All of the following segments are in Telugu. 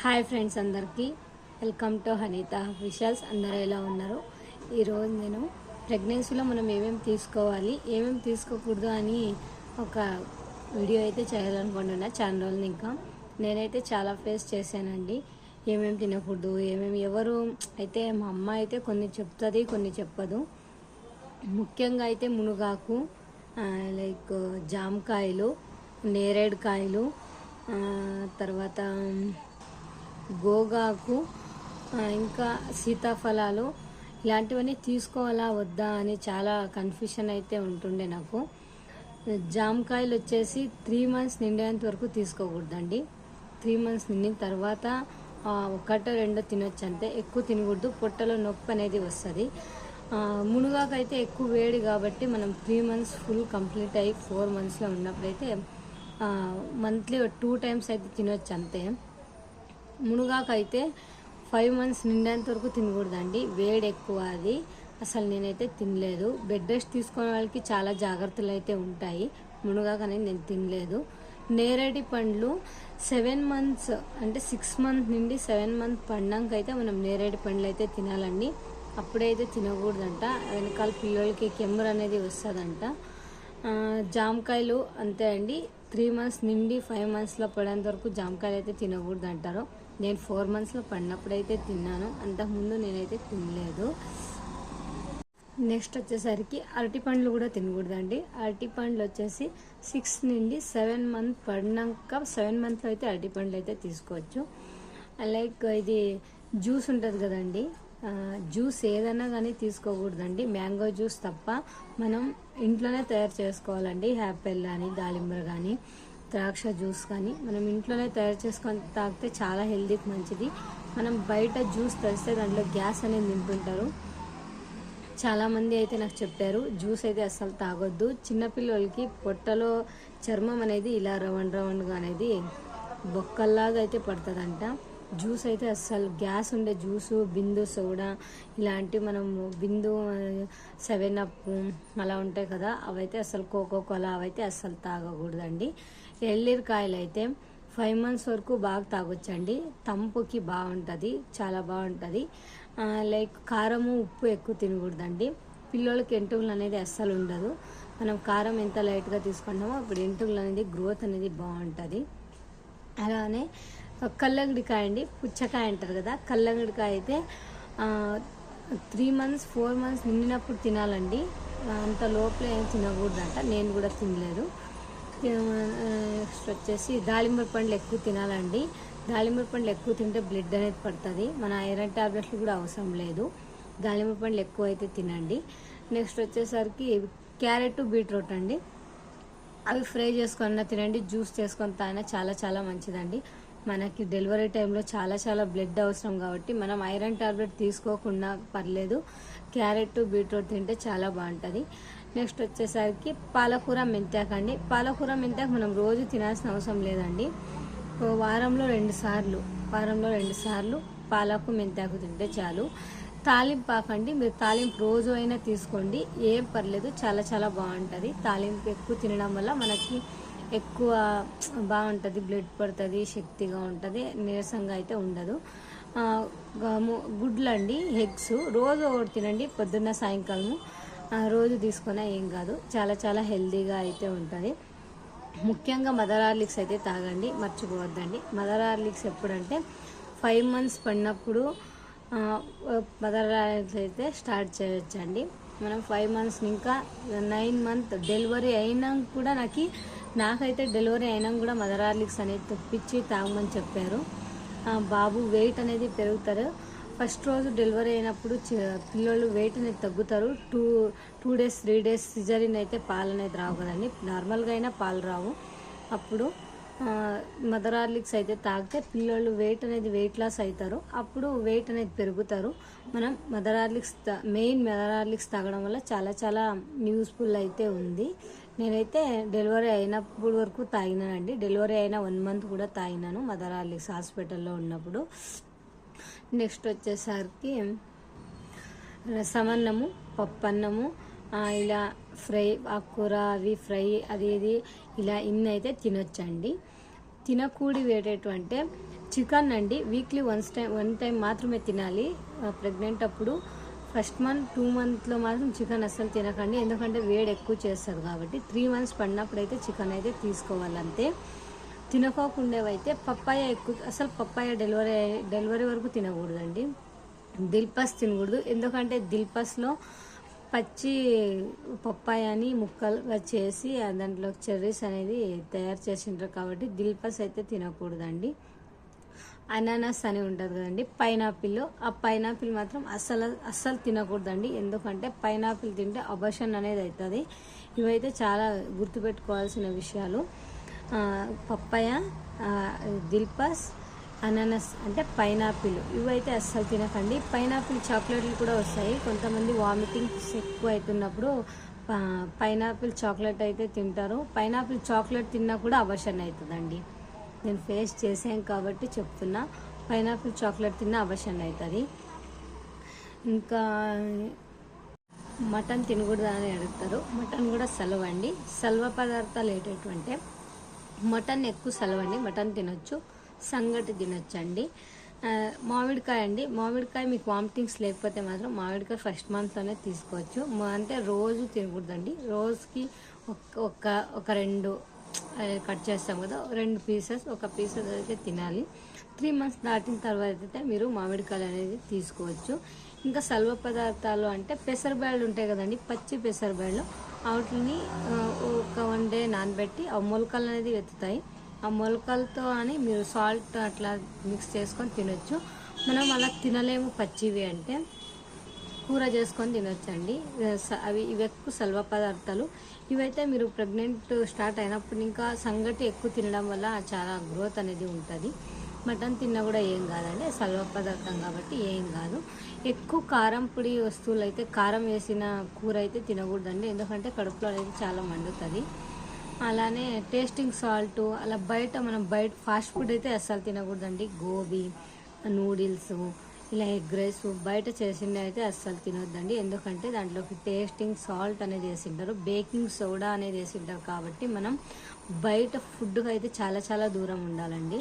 హాయ్ ఫ్రెండ్స్ అందరికీ వెల్కమ్ టు హనీత విషల్స్ అందరూ ఎలా ఉన్నారు ఈరోజు నేను ప్రెగ్నెన్సీలో మనం ఏమేమి తీసుకోవాలి ఏమేమి తీసుకోకూడదు అని ఒక వీడియో అయితే చేయాలనుకుంటున్నా చాలా రోజులు ఇంకా నేనైతే చాలా ఫేస్ చేశానండి ఏమేమి తినకూడదు ఏమేమి ఎవరు అయితే మా అమ్మ అయితే కొన్ని చెప్తుంది కొన్ని చెప్పదు ముఖ్యంగా అయితే మునుగాకు లైక్ జామకాయలు నేరేడుకాయలు తర్వాత గోగాకు ఇంకా సీతాఫలాలు ఇలాంటివన్నీ తీసుకోవాలా వద్దా అని చాలా కన్ఫ్యూషన్ అయితే ఉంటుండే నాకు జామకాయలు వచ్చేసి త్రీ మంత్స్ నిండేంత వరకు తీసుకోకూడదండి త్రీ మంత్స్ నిండిన తర్వాత ఒకటో రెండో తినొచ్చు అంతే ఎక్కువ తినకూడదు పొట్టలో నొప్పి అనేది వస్తుంది మునుగాకైతే ఎక్కువ వేడి కాబట్టి మనం త్రీ మంత్స్ ఫుల్ కంప్లీట్ అయ్యి ఫోర్ మంత్స్లో ఉన్నప్పుడైతే మంత్లీ టూ టైమ్స్ అయితే తినొచ్చు అంతే మునగాకైతే ఫైవ్ మంత్స్ నిండేంత వరకు తినకూడదండి వేడి ఎక్కువ అది అసలు నేనైతే తినలేదు బెడ్ రెస్ట్ తీసుకునే వాళ్ళకి చాలా జాగ్రత్తలు అయితే ఉంటాయి మునగాకనే నేను తినలేదు నేరేడి పండ్లు సెవెన్ మంత్స్ అంటే సిక్స్ మంత్ నుండి సెవెన్ మంత్ పండాక మనం నేరేడి పండ్లు అయితే తినాలండి అప్పుడైతే తినకూడదంట వెనకాల పిల్లలకి కెమ్మర్ అనేది వస్తుందంట జామకాయలు అంతే అండి త్రీ మంత్స్ నుండి ఫైవ్ మంత్స్లో పడేంత వరకు జామకాయలు అయితే తినకూడదు అంటారు నేను ఫోర్ మంత్స్లో పడినప్పుడైతే తిన్నాను అంతకుముందు నేనైతే తినలేదు నెక్స్ట్ వచ్చేసరికి అరటి పండ్లు కూడా తినకూడదండి అరటి పండ్లు వచ్చేసి సిక్స్ నుండి సెవెన్ మంత్ పడినాక సెవెన్ మంత్లో అయితే అరటి పండ్లు అయితే తీసుకోవచ్చు లైక్ ఇది జ్యూస్ ఉంటుంది కదండి జ్యూస్ ఏదైనా కానీ తీసుకోకూడదండి మ్యాంగో జ్యూస్ తప్ప మనం ఇంట్లోనే తయారు చేసుకోవాలండి యాపిల్ కానీ దాలింబర్ కానీ ద్రాక్ష జ్యూస్ కానీ మనం ఇంట్లోనే తయారు చేసుకొని తాగితే చాలా హెల్దీకి మంచిది మనం బయట జ్యూస్ తెస్తే దాంట్లో గ్యాస్ అనేది నింపుంటారు చాలామంది అయితే నాకు చెప్పారు జ్యూస్ అయితే అస్సలు తాగొద్దు చిన్నపిల్లలకి పొట్టలో చర్మం అనేది ఇలా రౌండ్ రౌండ్గా అనేది బొక్కల్లాగా అయితే పడుతుందంట జ్యూస్ అయితే అస్సలు గ్యాస్ ఉండే జ్యూసు బిందు సోడా ఇలాంటివి మనము బిందు సెవెన్ అప్ అలా ఉంటాయి కదా అవైతే అసలు కోకో కోలా అవైతే అస్సలు తాగకూడదండి ఎల్లిరికాయలు అయితే ఫైవ్ మంత్స్ వరకు బాగా తాగొచ్చండి తంపుకి బాగుంటుంది చాలా బాగుంటుంది లైక్ కారము ఉప్పు ఎక్కువ తినకూడదండి పిల్లలకి ఎంటుగులు అనేది అస్సలు ఉండదు మనం కారం ఎంత లైట్గా తీసుకుంటామో అప్పుడు ఎంటుగులు అనేది గ్రోత్ అనేది బాగుంటుంది అలానే కల్లంగడికాయ అండి పుచ్చకాయ అంటారు కదా కల్లంగడికాయ అయితే త్రీ మంత్స్ ఫోర్ మంత్స్ నిండినప్పుడు తినాలండి అంత లోపలే తినకూడదంట నేను కూడా తినలేదు నెక్స్ట్ వచ్చేసి దాలింబ పండ్లు ఎక్కువ తినాలండి దాలింబ పండ్లు ఎక్కువ తింటే బ్లడ్ అనేది పడుతుంది మన ఐరన్ ట్యాబ్లెట్లు కూడా అవసరం లేదు దాలింబ పండ్లు ఎక్కువ అయితే తినండి నెక్స్ట్ వచ్చేసరికి క్యారెట్ బీట్రూట్ అండి అవి ఫ్రై చేసుకున్న తినండి జ్యూస్ చేసుకొని తాగినా చాలా చాలా మంచిదండి మనకి డెలివరీ టైంలో చాలా చాలా బ్లడ్ అవసరం కాబట్టి మనం ఐరన్ ట్యాబ్లెట్ తీసుకోకుండా పర్లేదు క్యారెట్ బీట్రూట్ తింటే చాలా బాగుంటుంది నెక్స్ట్ వచ్చేసరికి పాలకూర మెంతాకు అండి పాలకూర మెంతాకు మనం రోజు తినాల్సిన అవసరం లేదండి వారంలో రెండు సార్లు వారంలో రెండు సార్లు పాలకు మెంతాకు తింటే చాలు తాలింపు పాకండి మీరు తాలింపు రోజు అయినా తీసుకోండి ఏం పర్లేదు చాలా చాలా బాగుంటుంది తాలింపు ఎక్కువ తినడం వల్ల మనకి ఎక్కువ బాగుంటుంది బ్లడ్ పడుతుంది శక్తిగా ఉంటుంది నీరసంగా అయితే ఉండదు గుడ్లండి ఎగ్స్ రోజు ఒకటి తినండి పొద్దున్న సాయంకాలము రోజు తీసుకునే ఏం కాదు చాలా చాలా హెల్దీగా అయితే ఉంటుంది ముఖ్యంగా మదర్ ఆర్లిక్స్ అయితే తాగండి మర్చిపోవద్దండి మదర్ ఆర్లిక్స్ ఎప్పుడంటే ఫైవ్ మంత్స్ పడినప్పుడు మదర్ హార్లిక్స్ అయితే స్టార్ట్ చేయొచ్చండి మనం ఫైవ్ మంత్స్ ఇంకా నైన్ మంత్ డెలివరీ అయినా కూడా నాకు నాకైతే డెలివరీ అయినా కూడా మదర్ హార్లిక్స్ అనేది తప్పించి తాగమని చెప్పారు బాబు వెయిట్ అనేది పెరుగుతారు ఫస్ట్ రోజు డెలివరీ అయినప్పుడు పిల్లలు వెయిట్ అనేది తగ్గుతారు two two days three days caesarean అయితే పాలు అనేది రావు కదండి నార్మల్గా అయినా పాలు రావు అప్పుడు మదర్ హార్లిక్స్ అయితే తాగితే పిల్లలు వెయిట్ అనేది వెయిట్ లాస్ అవుతారు అప్పుడు వెయిట్ అనేది పెరుగుతారు మనం mother Horlicks main mother Horlicks తాగడం వల్ల చాలా చాలా యూస్ఫుల్ అయితే ఉంది నేనైతే డెలివరీ అయినప్పుడు వరకు తాగినానండి డెలివరీ అయిన వన్ మంత్ కూడా తాగినాను మదర్ ఆర్లిక్స్ హాస్పిటల్లో ఉన్నప్పుడు నెక్స్ట్ వచ్చేసరికి రసమన్నము పప్పన్నము ఇలా ఫ్రై ఆకుకూర అవి ఫ్రై అది ఇది ఇలా ఇన్ని అయితే తినొచ్చండి తినకూడి వేటేటంటే చికెన్ అండి weekly once time one time మాత్రమే తినాలి ప్రెగ్నెంట్ అప్పుడు ఫస్ట్ మంత్ టూ మంత్లో మాత్రం చికెన్ అస్సలు తినకండి ఎందుకంటే వేడి ఎక్కువ చేస్తారు కాబట్టి త్రీ మంత్స్ పడినప్పుడు అయితే చికెన్ అయితే తీసుకోవాలంతే తినకోకుండేవైతే పప్పాయ ఎక్కువ అసలు పప్పాయ డెలివరీ డెలివరీ వరకు తినకూడదండి దిల్పస్ తినకూడదు ఎందుకంటే దిల్పస్లో పచ్చి పప్పాయని ముక్కలుగా చేసి దాంట్లో చెర్రీస్ అనేది తయారు చేసింటారు కాబట్టి దిల్పస్ అయితే తినకూడదండి అనానాస్ అని ఉంటుంది కదండి పైనాపిల్ ఆ పైనాపిల్ మాత్రం అస్సలు అస్సలు తినకూడదండి ఎందుకంటే పైనాపిల్ తింటే అబర్షన్ అనేది అవుతుంది ఇవైతే చాలా గుర్తుపెట్టుకోవాల్సిన విషయాలు పప్పాయ దిల్పాస్ అనానస్ అంటే పైనాపిల్ ఇవైతే అస్సలు తినకండి పైనాపిల్ చాక్లెట్లు కూడా వస్తాయి కొంతమంది వామిటింగ్ ఎక్కువ అవుతున్నప్పుడు పైనాపిల్ చాక్లెట్ అయితే తింటారు పైనాపిల్ చాక్లెట్ తిన్నా కూడా అవసరం అవుతుందండి నేను ఫేస్ చేసాను కాబట్టి చెప్తున్నా పైనాపిల్ చాక్లెట్ తిన్నా అవసరం అవుతుంది ఇంకా మటన్ తినకూడదు అని అడుగుతారు మటన్ కూడా సలవ అండి సల్వ పదార్థాలు ఏంటంటే మటన్ ఎక్కువ సెలవండి మటన్ తినొచ్చు సంగటి తినొచ్చు అండి మామిడికాయ అండి మామిడికాయ మీకు వామిటింగ్స్ లేకపోతే మాత్రం మామిడికాయ ఫస్ట్ మంత్లోనే తీసుకోవచ్చు అంటే రోజు తినకూడదండి రోజుకి ఒక ఒక రెండు కట్ చేస్తాం కదా రెండు పీసెస్ ఒక పీసెస్ అయితే తినాలి త్రీ మంత్స్ దాటిన తర్వాత అయితే మీరు మామిడికాయలు అనేది తీసుకోవచ్చు ఇంకా సల్వ పదార్థాలు అంటే పెసరబ్యాళ్ళు ఉంటాయి కదండి పచ్చి పెసరబ్యాళ్ళు వాటిని ఒక వన్ డే నానబెట్టి ఆ మొలకలు అనేది ఎత్తుతాయి ఆ మొలకలతో అని మీరు సాల్ట్ అట్లా మిక్స్ చేసుకొని తినొచ్చు మనం అలా తినలేము పచ్చివి అంటే కూర చేసుకొని తినొచ్చండి అవి ఇవి ఎక్కువ సల్వ పదార్థాలు ఇవైతే మీరు ప్రెగ్నెంట్ స్టార్ట్ అయినప్పుడు ఇంకా సంగటి ఎక్కువ తినడం వల్ల చాలా గ్రోత్ అనేది ఉంటుంది మటన్ తిన్నా కూడా ఏం కాదండి సల్వ పదార్థం కాబట్టి ఏం కాదు ఎక్కువ కారం పొడి వస్తువులు అయితే కారం వేసిన కూర అయితే తినకూడదండి ఎందుకంటే కడుపులో అనేది చాలా మండుతుంది అలానే టేస్టింగ్ సాల్ట్ అలా బయట మనం బయట ఫాస్ట్ ఫుడ్ అయితే అస్సలు తినకూడదండి గోబీ నూడిల్స్ ఇలా ఎగ్ రైస్ బయట చేసింది అయితే అస్సలు తినొద్దండి ఎందుకంటే దాంట్లోకి టేస్టింగ్ సాల్ట్ అనేది వేసింటారు బేకింగ్ సోడా అనేది వేసింటారు కాబట్టి మనం బయట ఫుడ్కి అయితే చాలా చాలా దూరం ఉండాలండి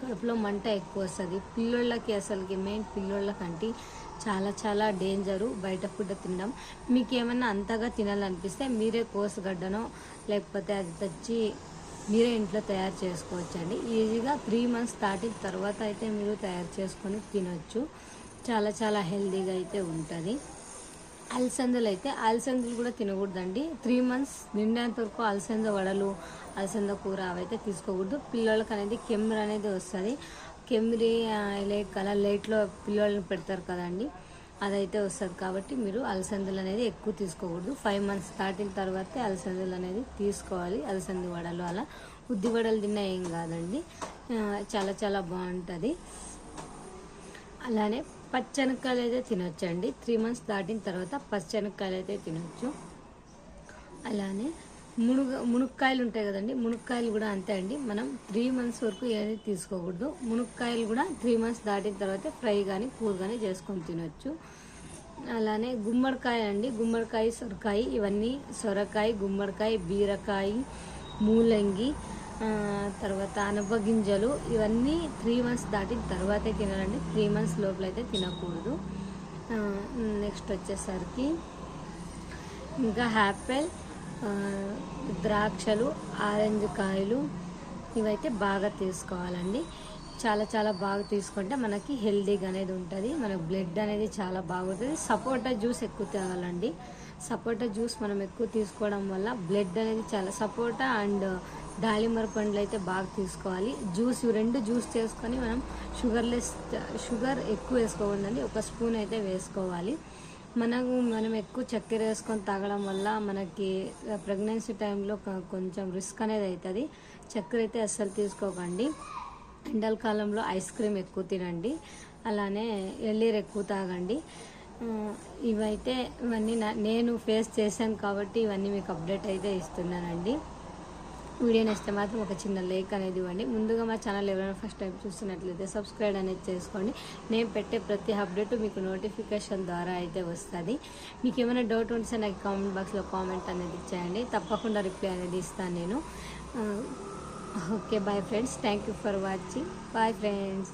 కడుపులో మంట ఎక్కువ వస్తుంది పిల్లోళ్ళకి అసలుకి మెయిన్ పిల్లోళ్ళకంటే చాలా చాలా డేంజరు బయట ఫుడ్ తినడం మీకు ఏమన్నా అంతగా తినాలనిపిస్తే మీరే కోసగడ్డనో లేకపోతే అది తెచ్చి మీరే ఇంట్లో తయారు చేసుకోవచ్చండి ఈజీగా త్రీ మంత్స్ దాటిన తర్వాత అయితే మీరు తయారు చేసుకొని తినొచ్చు చాలా చాలా హెల్దీగా అయితే ఉంటుంది అలసందలు అయితే అలసందలు కూడా తినకూడదండి త్రీ మంత్స్ నిండేంత వరకు అలసంద వడలు అలసంద కూర అవైతే తీసుకోకూడదు పిల్లలకి అనేది కెమెర అనేది వస్తుంది కెమెరి లైట్ అలా లైట్లో పిల్లలను పెడతారు కదండి అదైతే వస్తుంది కాబట్టి మీరు అలసందలు అనేది ఎక్కువ తీసుకోకూడదు ఫైవ్ మంత్స్ దాటిన తర్వాతే అలసందలు అనేది తీసుకోవాలి అలసంద వడలు అలా ఉద్ది వడలు తిన్నా ఏం కాదండి చాలా చాలా బాగుంటుంది అలానే పచ్చనక్కాయలు అయితే తినొచ్చండి త్రీ మంత్స్ దాటిన తర్వాత పచ్చనక్కాయలు అయితే తినొచ్చు అలానే మునుగ మునక్కాయలు ఉంటాయి కదండి మునక్కాయలు కూడా అంతే అండి మనం త్రీ మంత్స్ వరకు ఏదైతే తీసుకోకూడదు మునక్కాయలు కూడా త్రీ మంత్స్ దాటిన తర్వాత ఫ్రై కానీ కూర కానీ చేసుకొని తినొచ్చు అలానే గుమ్మడికాయ అండి గుమ్మడికాయ సొరకాయ ఇవన్నీ సొరకాయ గుమ్మడికాయ బీరకాయ మూలంగి తర్వాత అనప గింజలు ఇవన్నీ త్రీ మంత్స్ దాటిన తర్వాతే తినాలండి త్రీ మంత్స్ లోపల అయితే తినకూడదు నెక్స్ట్ వచ్చేసరికి ఇంకా హ్యాపిల్ ద్రాక్షలు ఆరెంజ్ కాయలు ఇవైతే బాగా తీసుకోవాలండి చాలా చాలా బాగా తీసుకుంటే మనకి హెల్దీగా అనేది ఉంటుంది మన బ్లడ్ అనేది చాలా బాగుంటుంది సపోటా జ్యూస్ ఎక్కువ తాగాలండి సపోటా జ్యూస్ మనం ఎక్కువ తీసుకోవడం వల్ల బ్లడ్ అనేది చాలా సపోటా అండ్ దాలింబర పండ్లు అయితే బాగా తీసుకోవాలి జ్యూస్ రెండు జ్యూస్ చేసుకొని మనం షుగర్లెస్ షుగర్ ఎక్కువ వేసుకోకూడదండి ఒక స్పూన్ అయితే వేసుకోవాలి మనకు మనం ఎక్కువ చక్కెర వేసుకొని తాగడం వల్ల మనకి ప్రెగ్నెన్సీ టైంలో కొంచెం రిస్క్ అనేది అవుతుంది చక్కెర అయితే అస్సలు తీసుకోకండి ఎండాకాలంలో ఐస్ క్రీమ్ ఎక్కువ తినండి అలానే ఎల్లీరు ఎక్కువ తాగండి ఇవైతే ఇవన్నీ నేను ఫేస్ చేశాను కాబట్టి ఇవన్నీ మీకు అప్డేట్ అయితే ఇస్తున్నానండి వీడియో నచ్చితే మాత్రం ఒక చిన్న లైక్ అనేది ఇవ్వండి ముందుగా మా ఛానల్ ఎవరైనా ఫస్ట్ టైం చూస్తున్నట్లయితే సబ్స్క్రైబ్ అనేది చేసుకోండి నేను పెట్టే ప్రతి అప్డేట్ మీకు నోటిఫికేషన్ ద్వారా అయితే వస్తుంది మీకు ఏమైనా డౌట్ ఉంటే నాకు కామెంట్ బాక్స్లో కామెంట్ అనేది ఇచ్చేయండి తప్పకుండా రిప్లై అనేది ఇస్తాను నేను Okay, bye friends. Thank you for watching. Bye friends.